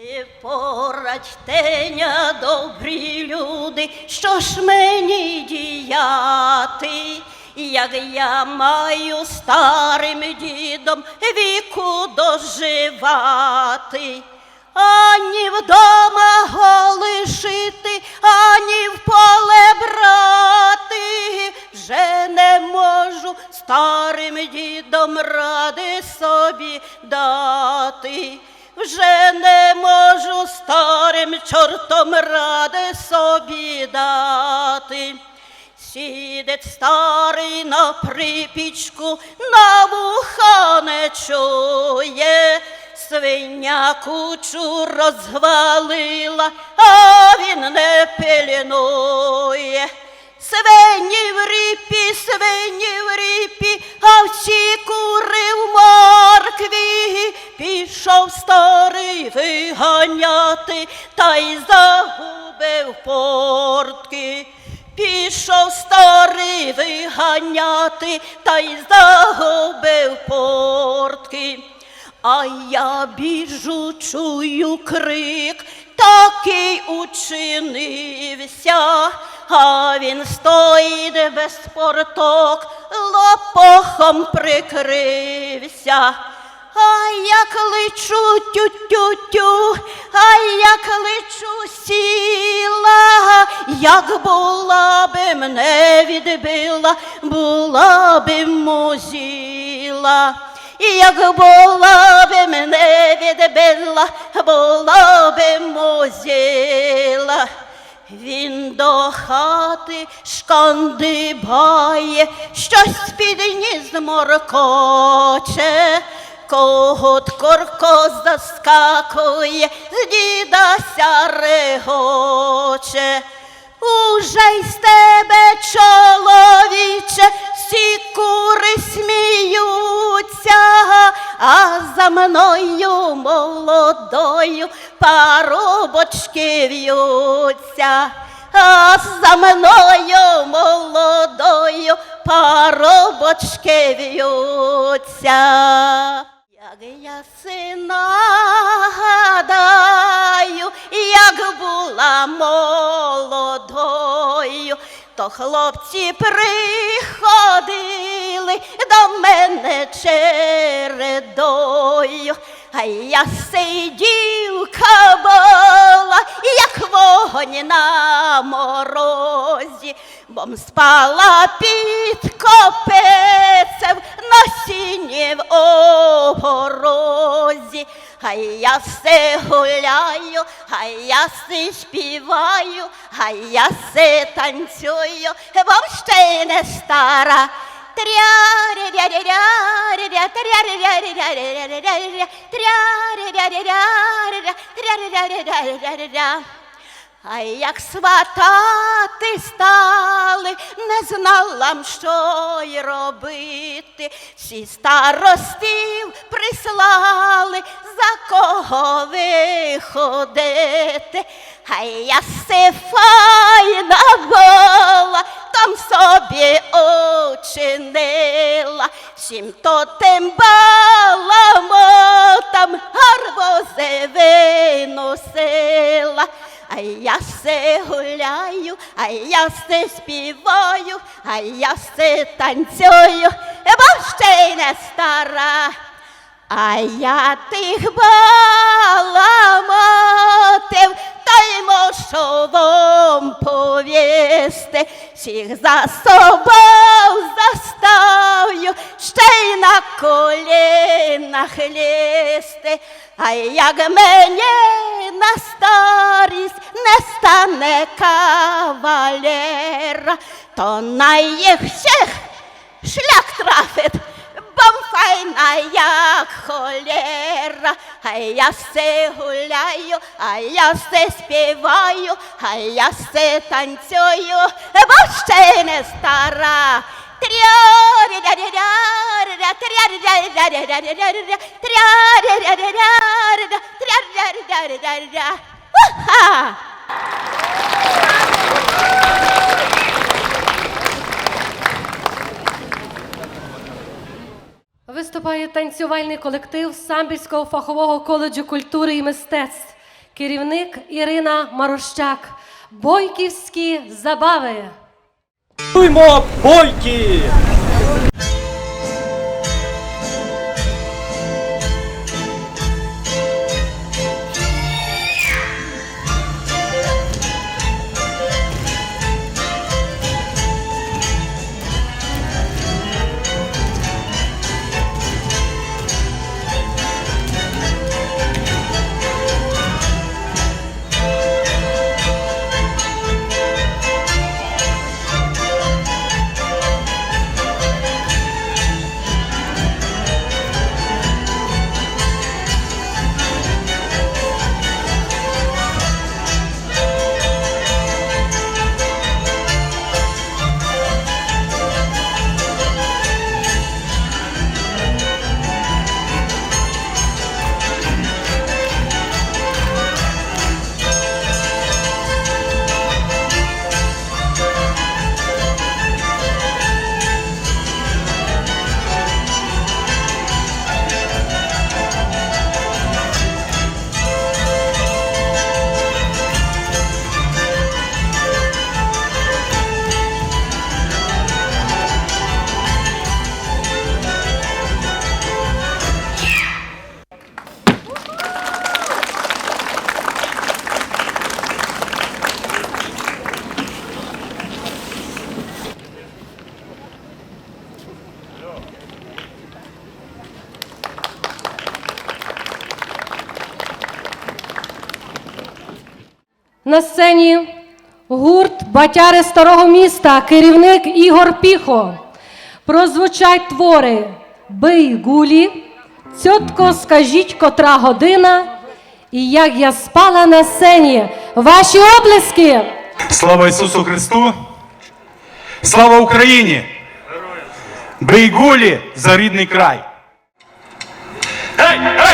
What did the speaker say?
І порадьтеня, добрі люди, що ж мені діяти, як я маю старим дідом віку доживати. Ані вдома голишити, ані в поле брати, вже не можу старим дідом ради собі дати. Вже не чортом ради собі дати. Сідець старий на припічку, на вуха не чує, свиня кучу розвалила, а він не пильнує. Свині в ріпі, свині в ріпі, а всі кури в моркві. Пішов старий виганяти, та й загубив портки. Пішов старий виганяти, та й загубив портки. А я біжу, чую крик, такий учинився, а він стоїть без порток, лопохом прикрився. А як лечу тю-тю-тю, а як лечу сіла, як була би мене відбила, була би музіла. Як була би мене відбила, була би музіла. Він до хати шкандибає, щось під ніс моркоче, когот корко заскакує, з дідася регоче. Уже й з тебе, чоловіче, всі кури сміються, а за мною молодою парубочки в'ються, а за мною молодою парубочки в'ються. Як я сина гадаю, як була молодою, то хлопці приходили до мене чередою, а я сидівка була, як вогонь на морозі, бом спала під на сіні в огорозі. А я все гуляю, а я все співаю, а я все танцюю, бо ще не стара. Тря-ря-ря-ря-ря-ря, тря-ря-ря-ря-ря-ря-ря, тря-ря-ря-ря-ря-ря, тря-ря-ря-ря-ря-ря. А як сватати стали, не знала, що й робити. Всі старостів прислали, за кого виходити. А я се файна була, там собі очинила, всім то тим баламотам гарбози виносила. А я все гуляю, а я все співаю, а я все танцюю, бо ще й не стара. А я тих баламотив, та й мушу вам повісти, всіх за собою заставлю, ще й на колінах лізти. А як мені на старість не стане кавалера, то на їх всіх шлях трафить, бом файна, як холера. А я все гуляю, а я все співаю, а я все танцюю, бо ще не стара. Тря-ря-ря-ря-ря, Виступає танцювальний колектив Самбірського фахового коледжу культури і мистецтв. керівник Ірина Марощак. Бойківські забави. Бойки! На сцені гурт Батяри старого міста, керівник Ігор Піхо. Прозвучать твори Бий гулі, Цьотко, скажіть, котра година, і як я спала на сцені. Ваші оплески! Слава Ісусу Христу! Слава Україні! Бий гулі за рідний край! Гей, гей,